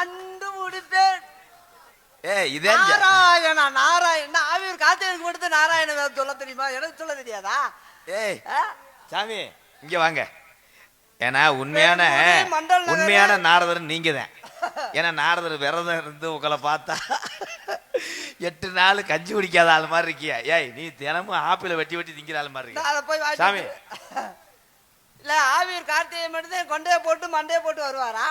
கண்டுபிடித்தேன் ஏ இதே நாராயணா நாராயண. ஆவியூர் காத்தேனுக்கு மட்டும் நாராயண வேதம் சொல்ல தெரியுமா? எனக்கு சொல்ல தெரியாதா? ஏய்? சாமி இங்க வாங்க. ஏன்னா உண்மையான. உண்மையான நாரதர் நீங்க தான் ஏன்னா நாரதர் விரதம் இருந்து உங்களை பார்த்தா எட்டு நாள் கஞ்சி குடிக்காத ஆள் மாதிரி இருக்கியா? ஏய் நீ தினமும் ஆப்பிள வெட்டி வெட்டி திங்கிற ஆள் மாதிரி இருக்கியா? சாமி. இல்ல ஆவியூர் கார்த்திகை மட்டும் தான் கொண்டையை போட்டு மண்டையை போட்டு வருவாரா?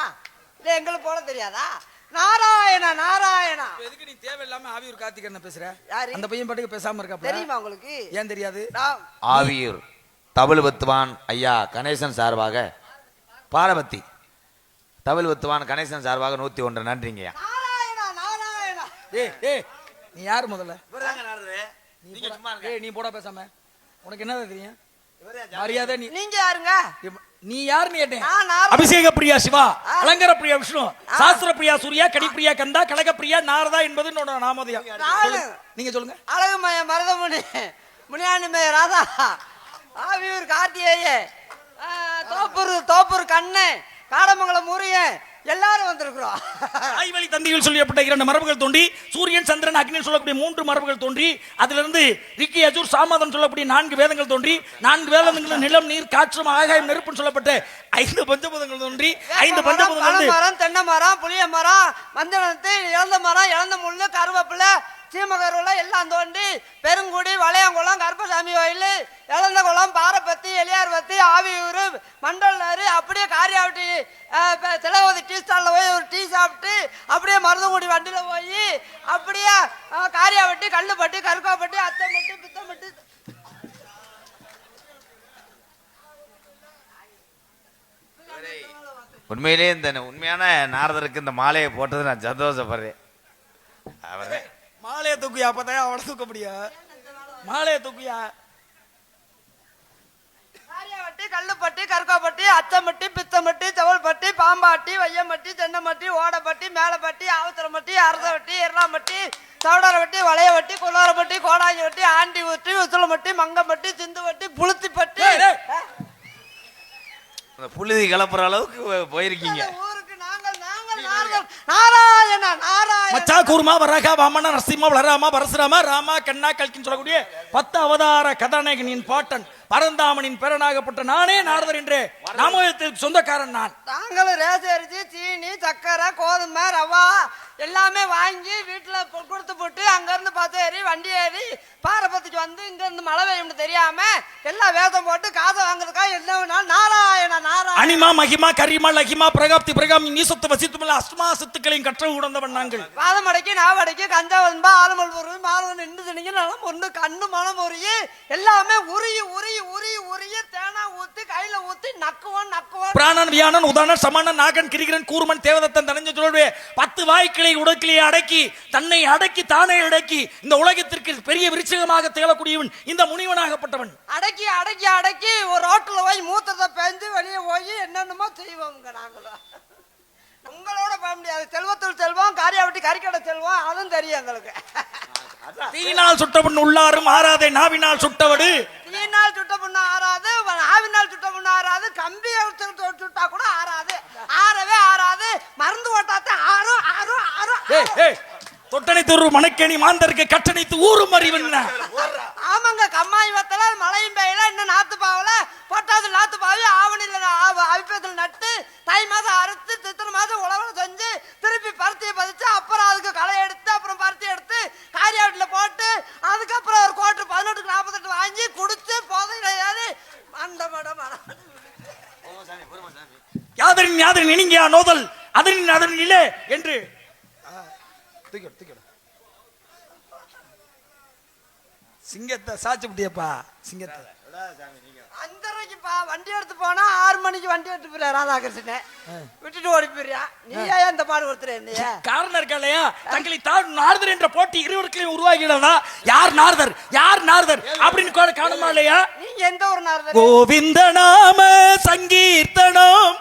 இல்ல எங்களுக்கு போட தெரியாதா? நாராயணா நாராயணா. எதுக்கு நீ தேவையில்லாம ஆவியூர் கார்த்திக் என்ன பேசுற? யாரு? அந்த பையன் பாட்டுக்கு பேசாம இருக்காப்ல? தெரியுமா உங்களுக்கு? ஏன் தெரியாது? நான் ஆவியூர் தவில் வித்துவான் ஐயா கணேசன் சார்பாக பாரபத்தி தவில் வித்துவான் கணேசன் சார்பாக நூத்தி ஒன்று நன்றிங்கய்யா. நீ யாரு முதல்ல? நீ போடா பேசாம. உனக்கு என்னது தெரியும்? மரியாதை நீ நீங்க யாருங்க? நீ யாருன்னு கேட்டேன்? அபிஷேக பிரியா சிவா அலங்கர பிரியா விஷ்ணு சாஸ்திர பிரியா சூர்யா கடிப்பிரியா கந்தா கனக பிரியா நாரதா என்பது என்னோட நாமதயம். நீங்க சொல்லுங்க. அழகுமய மருதமுனி முனியாண்டிமய ராதா ஆவியூர் கார்த்திகேய தோப்பூர் தோப்பூர் கண்ணு காடமங்கலம் முருகன் எல்லாரும் வந்திருக்கிறோம். ஆய்வழி தந்தியில் சொல்லப்பட்ட இரண்டு மரபுகள் தோன்றி சூரியன் சந்திரன் அக்னி சொல்லக்கூடிய மூன்று மரபுகள் தோன்றி அதிலிருந்து ரிக்கி அஜூர் சாமாதம் சொல்லக்கூடிய நான்கு வேதங்கள் தோன்றி நான்கு வேதங்கள் நிலம் நீர் காற்றும் ஆகாயம் நெருப்புன்னு சொல்லப்பட்ட ஐந்து பஞ்சபூதங்கள் தோன்றி ஐந்து பஞ்சபூதங்கள் மரம் தென்னை மரம் புளிய மரம் மஞ்சனத்து இழந்த மரம் இழந்த முள்ளு கருவேப்பிலை சீமகருலாம் எல்லாம் தோண்டி பெருங்குடி வளையங்குளம் கருப்பசாமி கோயில் இழந்த குளம் பாறைப்பத்தி எளியார்பத்தி ஆவியூர் மண்டல்னாரு அப்படியே காரியாவட்டி திலவதி டீ ஸ்டாலில் போய் ஒரு டீ சாப்பிட்டு அப்படியே மருதங்குடி வண்டியில் போய் அப்படியே காரியாவட்டி கல்லுப்பட்டி கருக்காப்பட்டு அத்தம்பட்டு பித்தம்பட்டு. உண்மையிலேயே இந்த உண்மையான நாரதருக்கு இந்த மாலையை போட்டது நான் சந்தோஷப்படுறேன் அவரே. மாலையை தூக்குயா அப்பதான் அவனை தூக்க முடியா மாலையை தூக்குயா கல்லுப்பட்டி கருக்காப்பட்டி அச்சம்பட்டி பித்தம்பட்டி செவல்பட்டி பாம்பாட்டி வையம்பட்டி தென்னம்பட்டி ஓடப்பட்டி மேலப்பட்டி ஆவத்திரம்பட்டி அரசவட்டி எர்ணாம்பட்டி சவுடாரப்பட்டி வளையவட்டி குளாரப்பட்டி கோடாங்கி ஆண்டி ஊட்டி உசுலம்பட்டி மங்கம்பட்டி சிந்துவட்டி புளுத்திப்பட்டி. டேய், டேய். அந்த புழுதி கிளப்புற அளவுக்கு போயிருக்கீங்க. நாங்கள் நாராயணா நாராயண மச்சா கூர்மா வராகா வாமன நரசிம்ம வளராமா பரசுராமா ராமா கண்ணா கல்கின்னு சொல்லக்கூடிய பத்து அவதார கதாநாயகனின் பாட்டன் பரந்தாமனின் பேரனாகப்பட்ட நானே நாரதர் என்றே. நாமயத்திற்கு சொந்தக்காரன் நான். நாங்களும் ரேச அரிசி சீனி சக்கரை கோதுமை ரவா எல்லாமே வாங்கி வீட்டில் கொடுத்து போட்டு அங்கேருந்து பஸ் ஏறி வண்டி ஏறி பாரபத்திக்கு வந்து இங்கேருந்து மழை பெய்யும்னு தெரியாம எல்லாம் வேதம் போட்டு காசை வாங்குறதுக்காக என்ன வேணாலும் நாராயண நாராயண. அனிமா மகிமா கரிமா லகிமா பிரகாப்தி பிரகாமி நீசத்து வசித்துமல்ல அஸ்மா சித்துக்களையும் கற்ற உணர்ந்தவன் நாங்கள். வாதமடைக்கு நாவடைக்கு கஞ்சா வன்பா ஆலமல் பொருள் மாதவன் நின்று திணிங்க நலம் ஒன்று கண்ணு மனம் உருகி எல்லாமே உருகி உருகி உருகி உருகி தேனா ஊற்றி கையில் ஊற்றி நக்குவோம் நக்குவோம். பிராணன் வியானன் உதாரணன் சமணன் நாகன் கிரிகிரன் கூர்மன் தேவதத்தன் தனஞ்ச சொல்வே பத்து வாய்க்கிளை உடக்கிலே அடக்கி தன்னை அடக்கி தானே அடக்கி இந்த உலகத்திற்கு பெரிய விருச்சகமாக திகழக்கூடியவன் இந்த முனிவனாகப்பட்டவன். அடக்கி அடக்கி அடக்கி ஒரு ரோட்டில் போய் மூத்தத்தை பேஞ்சு வெளியே போய் என்னென்னமோ செய்வோங்க நாங்களும். உங்களோட போக முடியாது. செல்வத்தில் செல்வம் காரியாவட்டி கறிக்கடை செல்வோம் அதுவும் தெரியும் எங்களுக்கு. தீயினால் சுட்டவன் உள்ளாரும் ஆறாதே நாவினால் சுட்டவடு. தீனால் சுட்ட புண்ணு ஆறாது ஆவினால் சுட்ட புண்ணு ஆறாது கம்பி சுட்டா கூட ஆறாது. ஆறவே ஆறாது. மருந்து ஓட்டாத்தான் ஆறும் ஆறும் ஆறும் தொட்டனை துரு மணக்கேணி மாந்தருக்கு கட்டணைத்து ஊரும் அறிவன் ஆமாங்க கம்மாய் வத்தல மழையும் பெய்யல இன்னும் நாத்து பாவல. பொட்டாது நாத்து பாவி ஆவணியில் அவிப்பத்தில் நட்டு தை மாதம் அறுத்து சித்திரை மாதம் உழவு செஞ்சு திருப்பி பருத்தியை பதிச்சு அப்புறம் அதுக்கு களை எடுத்து அப்புறம் பருத்தி எடுத்து காரியாட்டில் போட்டு அதுக்கப்புறம் ஒரு கோட்டு பதினெட்டுக்கு நாற்பத்தெட்டு வாங்கி குடிச்சு போதையில் ஏறி அந்த மடம் யாதரின் இனிங்கியா நோதல்? அதனின் அதனின் இலே என்று. தூக்கிடு தூக்கிடு. சிங்கத்தை சாச்சு விட்டியப்பா சிங்கத்தை. அஞ்சரைக்குப்பா வண்டி எடுத்து போனா ஆறு மணிக்கு வண்டி எடுத்து போயிரு ராதாகிருஷ்ணன். விட்டுட்டு ஓடி போயிரியா நீ ஏன் இந்த பாடு கொடுத்துற என்னைய? காரணம் இருக்கா இல்லையா? தங்களை தான் நாரதர் என்ற போட்டி இருவருக்கும் உருவாகிறதா யார் நாரதர்? யார் நாரதர்? அப்படின்னு கூட காணுமா இல்லையா? நீங்க எந்த ஒரு நாள் கோவிந்த நாம சங்கீர்த்தனம்.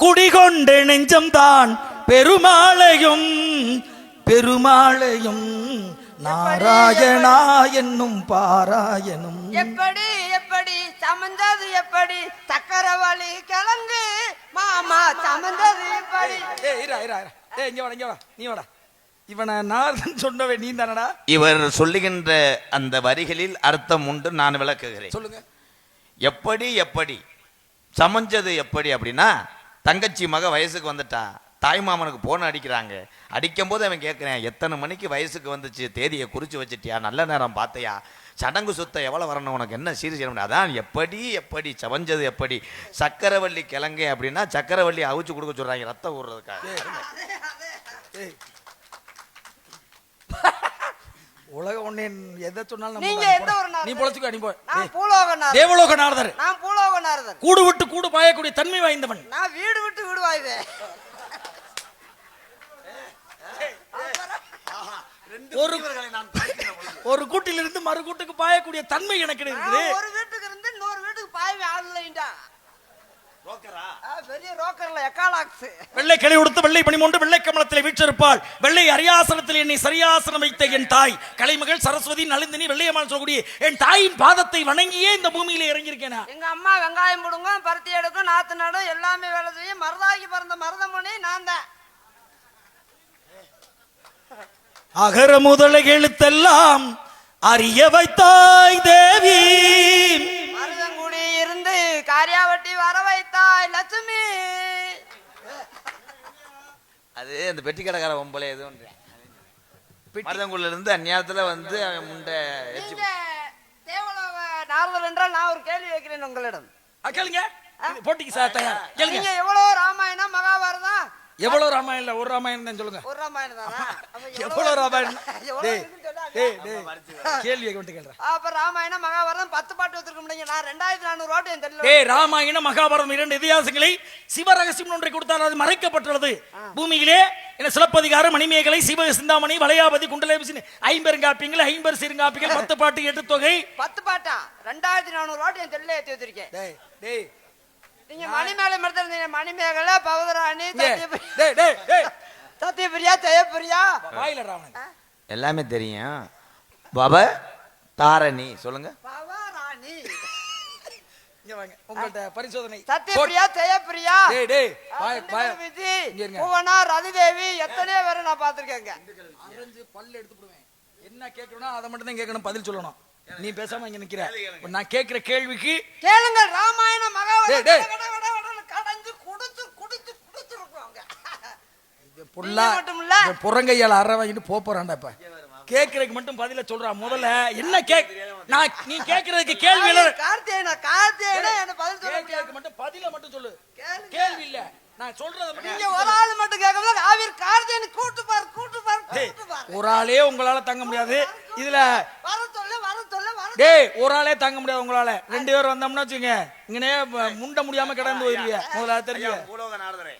குடிகொண்ட நெஞ்சம் தான் பெருமாளையும் பெருமாளையும் நாராயணா என்னும் பாராயணம். எப்படி எப்படி சமந்தது எப்படி? சக்கரவள்ளி கிழங்கு மாமா சமந்தது எப்படி? ஏய், இங்க வாடா இங்க வாடா நீ வாடா. இவனை நாரதன் சொன்னவன் நீ தானடா இவர் சொல்லுகின்ற அந்த வரிகளில் அர்த்தம் உண்டு நான் விளக்குகிறேன். சொல்லுங்க. எப்படி எப்படி சமைஞ்சது எப்படி அப்படின்னா தங்கச்சி மக வயசுக்கு வந்துட்டா தாய்மாமனுக்கு போன் அடிக்கிறாங்க. அடிக்கும் போது அவன் கேட்குறேன் எத்தனை மணிக்கு வயசுக்கு வந்துச்சு? தேதியை குறிச்சு வச்சிட்டியா? நல்ல நேரம் பார்த்தையா? சடங்கு சுத்த எவ்வளோ வரணும்? உனக்கு என்ன சீர் செய்யணும் அதான் எப்படி எப்படி சமைஞ்சது எப்படி? சக்கரவள்ளி கிழங்கு அப்படின்னா சக்கரவள்ளி அவிச்சு கொடுக்க சொல்றாங்க ரத்தம் ஊறுறதுக்காக உலகம் ஒண்ணே எதை சொன்னாலும் நீங்க. எந்த ஒரு நீ? பொழைச்சுக்கோ நீ போ. நான் டேய், பூலோக நாரதர் தேவலோக நாரதர். நான் பூலோக நாரதர் கூடு விட்டு கூடு பாயக்கூடிய தன்மை வாய்ந்தவன். நான் வீடு விட்டு வீடு வாயுது ஒரு ஒரு கூட்டிலிருந்து மறு கூட்டுக்கு பாயக்கூடிய தன்மை எனக்கு இருக்குது. ஒரு வீட்டுக்கு இருந்து இன்னொரு வீட்டுக்கு பாயவே ஆள் இல்லைண்டா பெரிய ரோக்கர்ல எக்காலாக்ஸ்? வெள்ளை கிளை உடுத்து வெள்ளை பணிமூண்டு வெள்ளை கமலத்தில் வீற்றிருப்பாள். வெள்ளை அரியாசனத்தில் என்னை சரியாசனம் வைத்த என் தாய். கலைமகள் சரஸ்வதி நளிந்தினி வெள்ளையம்மாள் சொல்லக்கூடிய என் தாயின் பாதத்தை வணங்கியே இந்த பூமியில இறங்கியிருக்கேனா? எங்க அம்மா வெங்காயம் பிடுங்கும் பருத்தி எடுக்கும் நாத்து நடும் எல்லாமே வேலை செய்யும். மருதாகி பிறந்த மருதமணி நான் தான். அகர முதல எழுத்தெல்லாம் அறிய வைத்தாய் தேவி. காரியாவட்டி வர வைத்தாய் லட்சுமி. அது அந்த பெட்டி கடைக்கார ஒம்பளை எதுவும் மருதங்குள்ள இருந்து அந்நேரத்துல வந்து அவன் முண்டை தேவலோக நாரதர் என்றால் நான் ஒரு கேள்வி வைக்கிறேன் உங்களிடம். கேளுங்க. போட்டிக்கு சார் தயார். கேளுங்க. நீங்க எவ்வளவு ராமாயணம் மகாபாரதம் எவ்வளவு ராமாயணம் ஒரு ராமாயணம் தான் சொல்லுங்க. ஒரு ராமாயணம் தானா? எவ்வளவு ராமாயணம்? டேய் டேய் டேய் கேள்வியை கொண்டு கேளுறேன் அப்ப ராமாயணம் மகாபாரதம் பத்து பாட்டு வச்சிருக்க முடியுங்க. நான் ரெண்டாயிரத்தி நானூறு வாட்டு என் தெரியல டேய் ராமாயணம் மகாபாரதம் இரண்டு இதிகாசங்களை சிவரகசியம் ஒன்றை கொடுத்தால் அது மறைக்கப்பட்டுள்ளது. பூமியிலே என்ன சிலப்பதிகாரம் மணிமேகலை சிவ சிந்தாமணி வளையாபதி குண்டலேபிசின் ஐம்பெருங்காப்பியங்கள் ஐம்பர் சிறுங்காப்பியங்கள் பத்து பாட்டு எட்டு தொகை. பத்து பாட்டா? ரெண்டாயிரத்தி நானூறு வாட்டு என் தெரியல ஏத்தி வச்சிருக்கேன். டேய் டேய் நீங்க மணிமேலை மட்டும் இருந்தீங்க. மணிமேகலை பவதராணி சத்யபிரியா டேய் டேய் டேய் சத்யபிரியா ஜெயபிரியா? எல்லாமே தெரியும். பவ தாரணி. சொல்லுங்க. பவராணி. இங்க வாங்க. உங்கள்ட்ட பரிசோதனை. சத்யபிரியா ஜெயபிரியா. புவனா ரதிதேவி எத்தனையோ பேரை நான் பார்த்திருக்கேங்க. அரைஞ்சு பல்ல எடுத்து என்ன கேட்கணும் அதை மட்டும் தான் கேட்கணும் பதில் சொல்லணும். நீ பேசாம இங்க நிக்கிற. நான் கேட்கிற கேள்விக்கு கேளுங்கள் ராமாயணம் டேய், மகாபாரதம் டேய். கட, கட, கடன்னு கடைஞ்சு குடிச்சு குடிச்சு குடிச்சு இருப்பாங்க புல்லா புறங்கையால அற வாங்கிட்டு போறான்டா இப்ப. கேக்குறதுக்கு மட்டும் பதில சொல்றா முதல்ல. என்ன கேக் நான் நீ கேக்குறதுக்கு கேள்வி இல்ல. கார்த்தியனா கார்த்தியனா என்ன பதில் சொல்ல கேட்கறதுக்கு மட்டும் பதில மட்டும் சொல்லு. கேளுங்க. கேள்வி இல்ல. நான் சொல்றத மட்டும் நீங்க ஒரு ஆள் மட்டும் கேட்கல ஆவிர் கார்த்தியனை கூட்டு பாரு கூட்டு பாரு டேய், கூட்டு பாரு. ஒரு ஆளே உங்களால தாங்க முடியாது. இதுல வர சொல்ல வர சொல்ல வர டேய் ஒரு ஆளே தாங்க முடியாது உங்களால. ரெண்டு பேரும் வந்தோம்னா வச்சுங்க இங்கனே முண்ட முடியாம கிடந்து போயிருவீங்க முதல்ல தெரியுங்க பூலோக நாரதரே.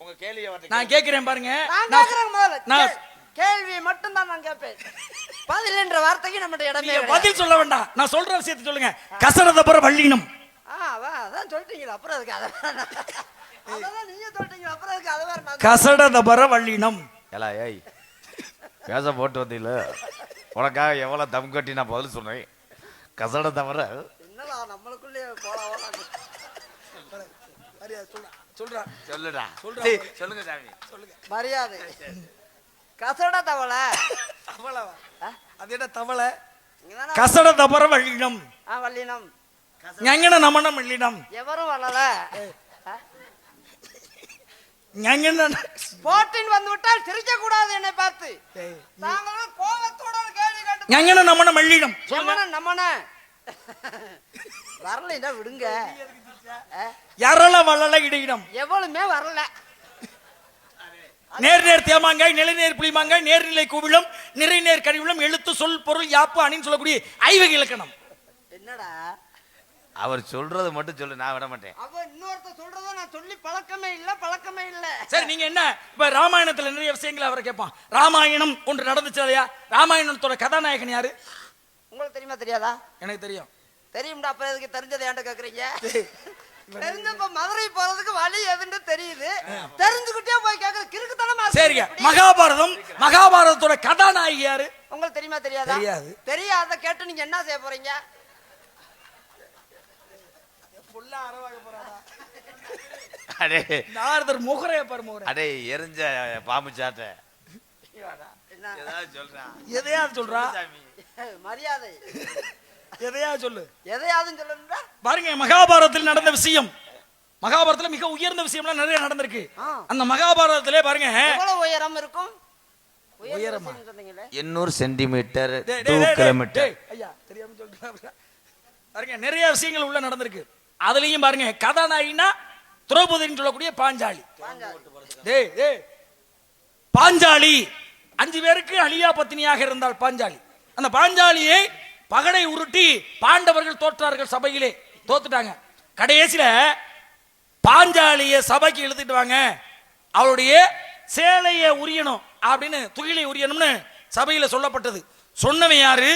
உங்க கேள்வி நான் கேக்குறேன் பாருங்க. நான் நான் கேக்குறேன் முதல்ல. நான் கே- கேள்வி மட்டும் தான் நான் கேட்பேன். பதில் என்ற வார்த்தைக்கு நம்ம இடமே. பதில் சொல்ல வேண்டாம். நான் சொல்ற விஷயத்தை சொல்லுங்க. கசரதபுர வள்ளினம். ஆ, அதான் அதான் சொல்லிட்டீங்களா அப்புறம் அதுக்கு அதை அதெல்லாம் நீங்க சொல்லிட்டீங்க அப்புறம் அதுக்கு அதை வேற நான் கசடதபர வள்ளினம். ஏலா ஏய் பேச போட்டு வந்தீங்கள. உனக்காக எவ்வளவு தம் கட்டி நான் பதில் சொன்னேன்? கசட தவிர சொல்லுடா. சொல்லுங்க சாமி. மரியாதை. கசட தவளை. தவளவா அது என்ன தவளை? இங்கதானே கசடதபர வள்ளினம் வள்ளினம் எவரும் வரல. ஆ? ஞங்கன போட்டின் வந்து விட்டால் சிரிக்க கூடாது என்னை பார்த்து. நாங்களும் கோபத்தோட ஒரு சொல்லுங்க நம்மன நம்மன வரலைன்னா விடுங்க. ஆ? யரள வளல இடையினம் எவளுமே வரல. நேர் நேர் தேமாங்காய் நிலைநேர் புளிமாங்காய் நேர்நிலை கூவிலும் நிறைநேர் கழிவிலும் எழுத்து சொல் பொருள் யாப்பு அணின்னு சொல்லக்கூடிய ஐவகை இலக்கணம். என்னடா? அவர் சொல்றது மட்டும் சொல்லு நான் விட மாட்டேன். அவ இன்னொருத்த சொல்றத நான் சொல்லி பழக்கமே இல்ல பழக்கமே இல்ல. சரி நீங்க என்ன? இப்ப ராமாயணத்துல நிறைய விஷயங்களை அவரை கேட்பான் ராமாயணம் ஒன்று நடந்துச்சு இல்லையா? ராமாயணத்தோட கதாநாயகன் யாரு? உங்களுக்கு தெரியுமா தெரியாதா? எனக்கு தெரியும். தெரியும்டா அப்புறம் எதுக்கு தெரிஞ்சதை ஏன்ட்ட கேக்குறீங்க? தெரிஞ்சப்ப மதுரை போறதுக்கு வழி எதுன்னு தெரியுது. தெரிஞ்சுக்கிட்டே போய் கேக்குற கிறுக்குத்தனமா. சரிங்க. மகாபாரதம் மகாபாரதத்தோட கதாநாயகி யாரு? உங்களுக்கு தெரியுமா தெரியாதா? தெரியாது. தெரியாத கேட்டு நீங்க என்ன செய்ய போறீங்க? அடே. நாரதர் முகரைய பாரு முகரை. அடே எரிஞ்ச பாம்பு சாட்ட ஏதாவது சொல்றான் எதையாவது சொல்றா. மரியாதை. எதையாவது சொல்லு. எதையாவது சொல்லணும்டா பாருங்க மகாபாரதத்தில் நடந்த விஷயம். மகாபாரதத்துல மிக உயர்ந்த விஷயம்லாம் நிறைய நடந்திருக்கு. அந்த மகாபாரதத்திலே பாருங்க எவ்வளவு உயரம் இருக்கும்? உயரமா? எண்ணூறு சென்டிமீட்டர் டூ கிலோமீட்டர். ஐயா தெரியாம பாருங்க நிறைய விஷயங்கள் உள்ள நடந்திருக்கு. அதுலயும் பாருங்க கதாநாயகினா திரௌபதின்னு சொல்லக்கூடிய பாஞ்சாலி. டேய் பாஞ்சாலி அஞ்சு பேருக்கு அழியா பத்தினியாக இருந்தால் பாஞ்சாலி. அந்த பாஞ்சாலியை பகடை உருட்டி பாண்டவர்கள் தோற்றார்கள் சபையிலே. தோத்துட்டாங்க. கடைசியில பாஞ்சாலிய சபைக்கு இழுத்துட்டு வாங்க. அவளுடைய சேலையை உரியணும் அப்படின்னு துகிலை உரியணும்னு சபையில சொல்லப்பட்டது. சொன்னவன் யாரு?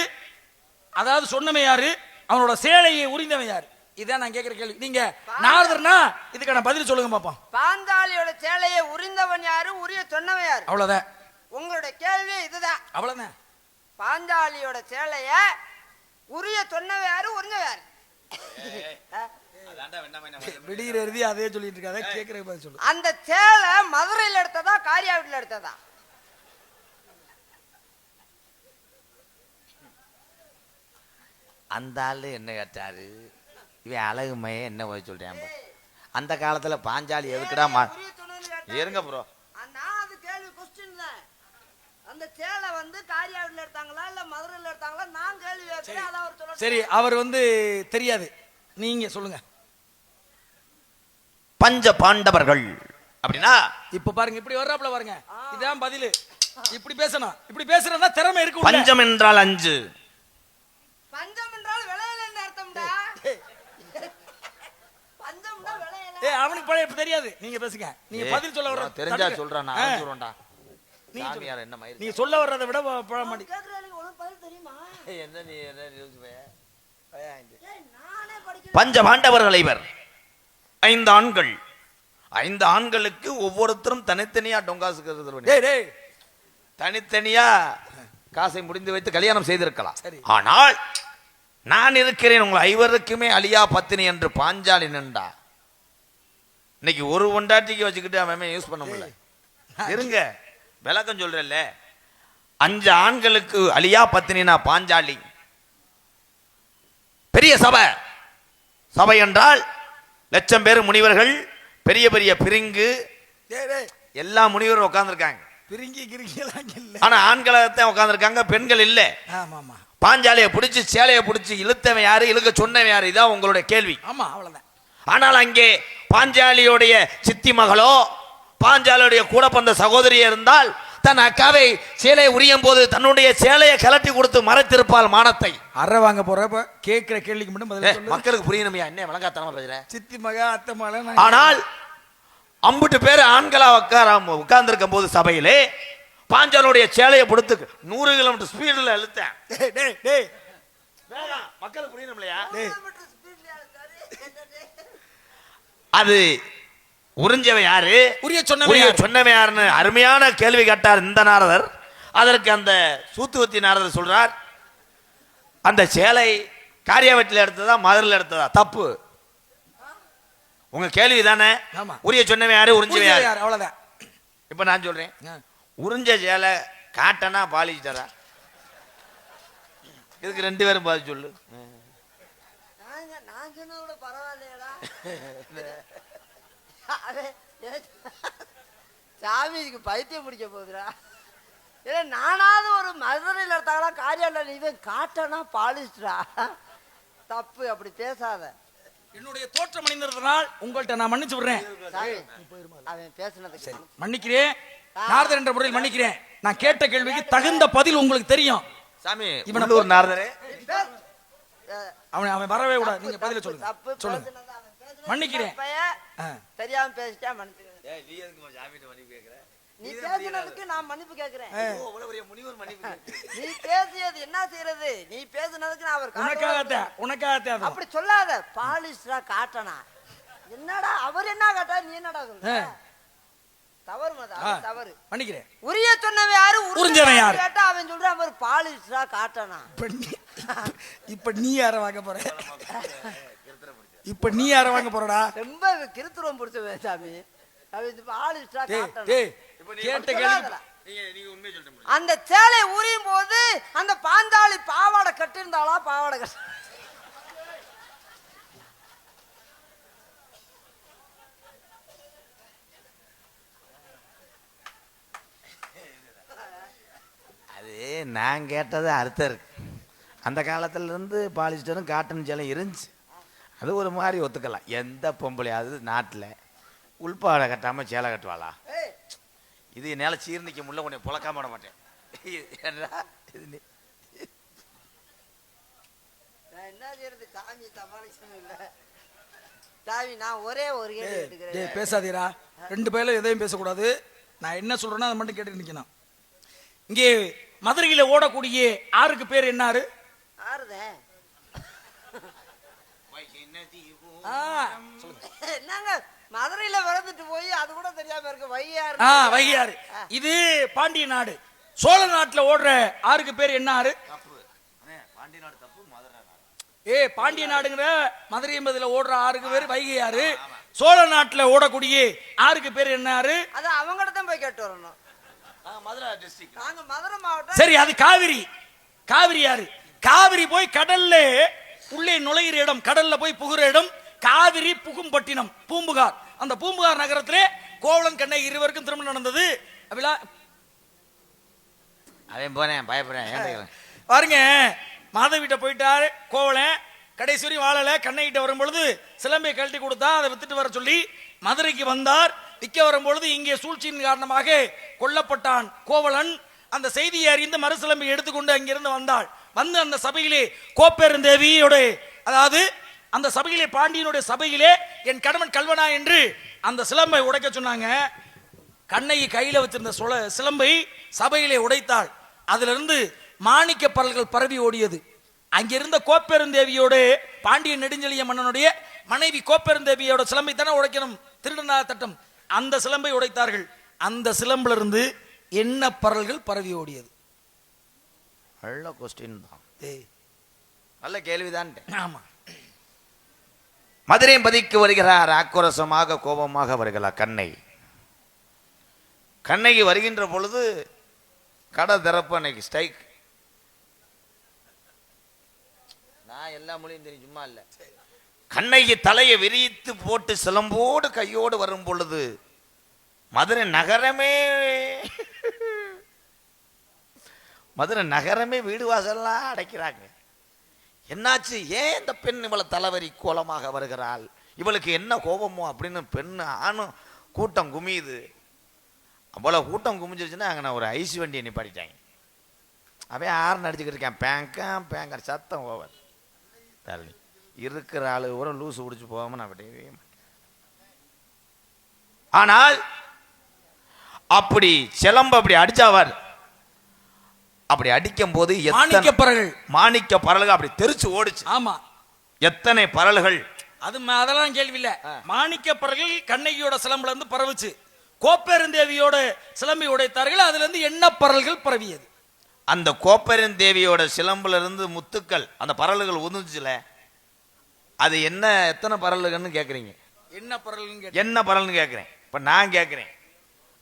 அதாவது சொன்னவன் யாரு? அவனோட சேலையை உரிந்தவன் யாரு? இதான் நான் கேட்கிற கேள்வி. நீங்க நாரதர்னா இதுக்கான பதில் சொல்லுங்க பாப்போம். பாஞ்சாலியோட சேலையை உரிந்தவன் யாரு? உரிய சொன்னவன் யாரு? அவ்வளவுதான். உங்களுடைய கேள்வி இதுதான். அவ்வளவுதான். பாஞ்சாலியோட சேலைய உரிய சொன்னவன் யாரு? உரிஞ்சவன் யாரு? ஆ? விடிகிற எழுதி அதே சொல்லிட்டு இருக்காத. கேட்கற பதில் சொல்லு. அந்த சேலை மதுரையில் எடுத்ததா காரியாவீட்டில் எடுத்ததா? அந்த ஆளு என்ன கேட்டாரு? இவன் அழகு மைய என்ன போய் சொல்றேன் பாரு. அந்த காலத்துல பாஞ்சாலி எதுக்குடா மா? இருங்க ப்ரோ நான் அது கேள்வி கொஸ்டின் தான் அந்த சேலை வந்து காரியாவீட்டில் எடுத்தாங்களா இல்ல மதுரையில் எடுத்தாங்களா? நான் கேள்வி கேட்கிறேன் அதை அவர் சொல்ல சரி அவர் வந்து தெரியாது. நீங்க சொல்லுங்க. பஞ்ச பாண்டவர்கள். அப்படின்னா இப்ப பாருங்க இப்படி வர்றாப்ல பாருங்க. இதான் பதில். இப்படி பேசணும். இப்படி பேசுறதா திறமை இருக்கு. பஞ்சம் என்றால் அஞ்சு. பஞ்சம் என்றால் விளையல என்ன அர்த்தம்டா பஞ்சம்னா விளையல ஏய் அவனுக்கு பழைய தெரியாது. நீங்க பேசுங்க. நீங்க பதில் சொல்ல வர்ற தெரிஞ்சா. சொல்றான் நான் சொல்றேன்டா. சாமியார் என்ன மயிர் நீங்க சொல்ல வர்றதை விட பழமாடி கேக்குறாளுங்க உனக்கு பதில் தெரியுமா? என்ன நீ என்ன பஞ்ச பாண்டவர்கள் இவர். ஐந்து ஆண்கள். ஐந்து ஆண்களுக்கு ஒவ்வொருத்தரும் தனித்தனியா டேய் தனித்தனியா காசை முடிந்து வைத்து கல்யாணம் செய்திருக்கலாம். ஆனால் நான் இருக்கிறேன் உங்கள் ஐவருக்குமே அழியா பத்தினி என்று பாஞ்சாலி நின்றா இன்னைக்கு ஒரு ஒண்டாட்டிக்கு வச்சுக்கிட்டு அவன் யூஸ் பண்ண முடியல. இருங்க. விளக்கம் சொல்றேன்ல. அஞ்சு ஆண்களுக்கு அழியா பத்தினினா பாஞ்சாலி. பெரிய சபை. சபை என்றால் லட்சம் பேர் முனிவர்கள் பெரிய பெரிய பிரிங்கு. எல்லா முனிவரும் உட்கார்ந்திருக்காங்க. பிரிங்கி கிரிங்கி எல்லாம் இல்ல. ஆனா ஆண்களாகத்தான் உட்கார்ந்திருக்காங்க பெண்கள் இல்ல. பாஞ்சாலியை பிடிச்சு சேலையை பிடிச்சு இழுத்தவன் யாரு இழுக்க சொன்னவன் யாரு? இதான் உங்களுடைய கேள்வி. ஆமா அவ்வளவுதான். ஆனால் அங்கே பாஞ்சாலியுடைய சித்தி மகளோ பாஞ்சாலியுடைய கூட பிறந்த சகோதரியே இருந்தால் தன் அக்காவை சேலையை உரியும் போது தன்னுடைய சேலையை கலட்டி கொடுத்து மறைத்திருப்பாள் மானத்தை. அரை வாங்க போறப்ப கேக்குற கேள்விக்கு மட்டும் மக்களுக்கு புரியணுமையா என்ன விளங்காத்தனமா பேசுற? சித்தி மகா அத்தை மகன் ஆனால் அம்புட்டு பேர் ஆண்களா உட்கார உட்கார்ந்திருக்கும் போது சபையிலே பாஞ்சாலுடைய சேலையை பிடித்து நூறு கிலோமீட்டர் ஸ்பீடில் இழுத்தேன். மக்களுக்கு புரியணும் இல்லையா டேய் கிலோமீட்டர் ஸ்பீட்ல இருக்காரு அது உறிஞ்சவன் யாரு? உரிய யாரு? சொன்னவன் யாருன்னு அருமையான கேள்வி கேட்டார் இந்த நாரதர். அதற்கு அந்த சூத்துவத்தி நாரதர் சொல்றார் அந்த சேலை காரியாவட்டில் எடுத்ததா மதுரில் எடுத்ததா? தப்பு. உங்க கேள்வி தானே? ஆமா. உரிய சொன்னவன் யாரு உறிஞ்சவன் யாரு? யார்? அவ்வளவுதான். இப்ப நான் சொல்றேன். உறிஞ்ச சேலை காட்டனா பாலிஸ்டரா இதுக்கு ரெண்டு பேரும் பதில் சொல்லு. நான் பரவாயில்லையடா. ஏ- சாமிக்கு பைத்தியம் பிடிக்க போகுதுடா. இல்லை நானாவது ஒரு மதுரையில் எடுத்தாங்களா காரியாவில் இவன் காட்டனா பாலிஸ்டரா தப்பு அப்படி பேசாத. என்னுடைய தோற்றம் அணிந்திருந்தனால் உங்கள்ட்ட நான் மன்னிச்சு விடுறேன். சாமி அவன் பேசுனதுக்கு மன்னிக்கிறேன். நாரதர் என்ற முறையில் மன்னிக்கிறேன். நான் கேட்ட கேள்விக்கு தகுந்த பதில் உங்களுக்கு தெரியும். சாமி இவனை இவனூர் நாரதரே. அவன் அவன் வரவே கூடாது. நீங்க பதில சொல்லுங்க. தப்பு சொல்லுங்க. மன்னிக்கிறேன். தெரியாம பேசிட்டா மன்னிச்சுக்கிறேன் நீ பேசுனதுக்கு நான் மன்னிப்பு கேட்கிறேன் நீ பேசியது என்ன செய்யறது நீ பேசுனதுக்கு நான் அவர் உனக்காகத்தான் அது. அப்படி சொல்லாத பாலிஸ்டரா காட்டனா? என்னடா அவர் என்ன காட்டா நீ என்னடா சொல்ற. தவறு தவறு. மன்னிக்கிறேன். உரிய சொன்னவன் யாரு? உறிஞ்சவன் யாரு? கேட்டா அவன் சொல்றான் அவர் பாலிஸ்டரா காட்டனா? இப்ப நீ இப்ப நீ யார வாங்க போற? இப்ப நீ யார வாங்க போறடா? ரொம்ப கிருத்துருவம் பிடிச்ச சாமி. அந்த சேலை உரியும் போது அந்த பாஞ்சாலி பாவாடை கட்டியிருந்தாளா? பாவாடை கட்டு அது நான் கேட்டது அர்த்தம் இருக்கு. அந்த காலத்துல இருந்து பாலிஸ்டரும் காட்டன் சேலை இருந்துச்சு. அது ஒரு மாதிரி ஒத்துக்கலாம். எந்த பொம்பளையாவது நாட்டில் உள்பாடை கட்டாமல் சேலை கட்டுவாளா? இது என்னால் சீர்நிக்க முடியல உன்னை புழக்காம விட மாட்டேன். என்னடா இது நீ- நான் என்ன செய்யறது சாமி சமாளிக்கணும் இல்ல. சாமி நான் ஒரே ஒரு கேள்வி டேய் கேட்டுக்கிறேன். பேசாதீரா. ரெண்டு பேரும் எதையும் பேசக்கூடாது. நான் என்ன சொல்றேனோ அதை மட்டும் கேட்டு நிக்கணும். இங்கே மதுரையில ஓடக்கூடிய ஆறுக்கு பேர் என்னாரு? ஆறுதேன் ஆ, என்னங்க மதுரையில பிறந்துட்டு போய் அது கூட தெரியாம இருக்கு வையாறு. ஆ வைகையாறு இது பாண்டிய நாடு. சோழ நாட்டுல ஓடுற ஆறுக்கு பேர் என்ன ஆறு? ஏ பாண்டிய நாடுங்கிற மதுரை என்பதுல ஓடுற ஆறுக்கு பேர் வைகை ஆறு சோழ நாட்டுல ஓடக்கூடிய ஆறுக்கு பேர் என்ன ஆறு? அது அவங்ககிட்ட தான் போய் கேட்டு வரணும். மதுரை டிஸ்ட்ரிக்ட் நாங்க மதுரை மாவட்டம் சரி அது காவிரி. காவிரி ஆறு. காவிரி போய் கடல்ல உள்ளே நுழைகிற இடம் கடல்ல போய் புகுற இடம் காவிரி புகும்பட்டினம் பூம்புகார். அந்த பூம்புகார் நகரத்திலே கோவலன் கண்ணை இருவருக்கும் திருமணம் நடந்தது. அப்படிலா அவன் போனேன் பயப்படுறேன் பாருங்க மாதவிட்ட போயிட்டாரு கோவலன் கடைசி வாழல. கண்ணைகிட்ட வரும் பொழுது சிலம்பை கழட்டி கொடுத்தா அதை வித்துட்டு வர சொல்லி மதுரைக்கு வந்தார். விற்க வரும் பொழுது இங்கே சூழ்ச்சியின் காரணமாக கொல்லப்பட்டான் கோவலன். அந்த செய்தியை அறிந்து மறுசிலம்பை எடுத்துக்கொண்டு அங்கிருந்து வந்தாள். வந்து அந்த சபையிலே கோப்பெருந்தேவியோட அதாவது அந்த சபையிலே பாண்டியனுடைய சபையிலே என் கடமன் கல்வனா என்று அந்த சிலம்பை உடைக்க சொன்னாங்க. கண்ணையை கையில வச்சிருந்த சுல சிலம்பை சபையிலே உடைத்தாள். அதிலிருந்து மாணிக்க பரல்கள் பரவி ஓடியது. அங்கிருந்த கோப்பெருந்தேவியோட பாண்டிய நெடுஞ்செழிய மன்னனுடைய மனைவி கோப்பெருந்தேவியோட சிலம்பை தானே உடைக்கணும்? திருடனா தட்டம். அந்த சிலம்பை உடைத்தார்கள். அந்த சிலம்புல இருந்து என்ன பரல்கள் பரவி ஓடியது? நல்ல கொஸ்டின் தான். நல்ல கேள்விதான் ஆமா. மதுரை பதிக்கு வருகிறார் ஆக்ரோஷமாக கோபமாக வருகிறார் கண்ணை கண்ணகி வருகின்ற பொழுது கடை திறப்பு அன்னைக்கு ஸ்ட்ரைக். நான் எல்லா மொழியும் தெரியும் சும்மா இல்ல. கண்ணகி தலையை விரித்து போட்டு சிலம்போடு கையோடு வரும் பொழுது மதுரை நகரமே மதுரை நகரமே வீடு வாசல்லாம் அடைக்கிறாங்க. என்னாச்சு? ஏன் இந்த பெண் இவளை தலைவரி கோலமாக வருகிறாள்? இவளுக்கு என்ன கோபமோ அப்படின்னு பெண் ஆணும் கூட்டம் குமியுது. அவ்வளோ கூட்டம் குமிஞ்சிருச்சுன்னா அங்கே நான் ஒரு ஐசி வண்டியை நிப்பாட்டிட்டாங்க அவன் ஆறு நடிச்சுக்கிட்டு இருக்கேன். பேங்கம் பேங்கா சத்தம் ஓவர். தள்ளி. இருக்கிற ஆளு கூட லூசு பிடிச்சி போகாம நான் விடவே ஆனால் அப்படி சிலம்பு அப்படி அடிச்சாவார் அப்படி அடிக்கும் போது மாணிக்க பரல்கள் மாணிக்க பரல்கள் அப்படி தெரிச்சு ஓடுச்சு. ஆமா. எத்தனை பரல்கள் அது அதெல்லாம் கேள்வி இல்ல. மாணிக்க பரல்கள் கண்ணகியோட சிலம்புல இருந்து பரவுச்சு. கோப்பெருந்தேவியோட சிலம்பை உடைத்தார்கள். அதுல இருந்து என்ன பரல்கள் பரவியது? அந்த கோப்பரன் தேவியோட சிலம்புல இருந்து முத்துக்கள் அந்த பரல்கள் உதிச்சுல அது என்ன எத்தனை பரல்கள்னு கேக்குறீங்க? என்ன கேட்டா என்ன பரல்னு கேக்குறேன். இப்ப நான் கேக்குறேன்.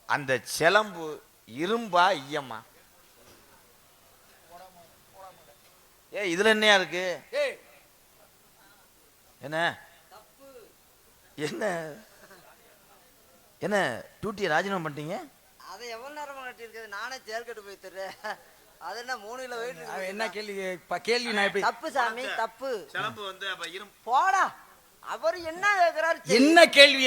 அந்த சிலம்பு இரும்பா ஐயம்மா ஏ இதுல என்னையா இருக்கு? என்ன? என்ன? என்ன டியூட்டியை ராஜினாமா பண்ணிட்டீங்க? அதை எவ்வளவு நேரம் கட்டி இருக்குது நானே சேர்க்கட்டு போய் தர்றேன். அது என்ன மூணு கிலோ வெயிட் என்ன கேள்வி? கேள்வி நான் எப்படி தப்பு சாமி தப்பு. சிலம்பு வந்து அப்ப இரும்பு. போடா. அவர் என்ன கேக்குறாரு? என்ன கேள்வி?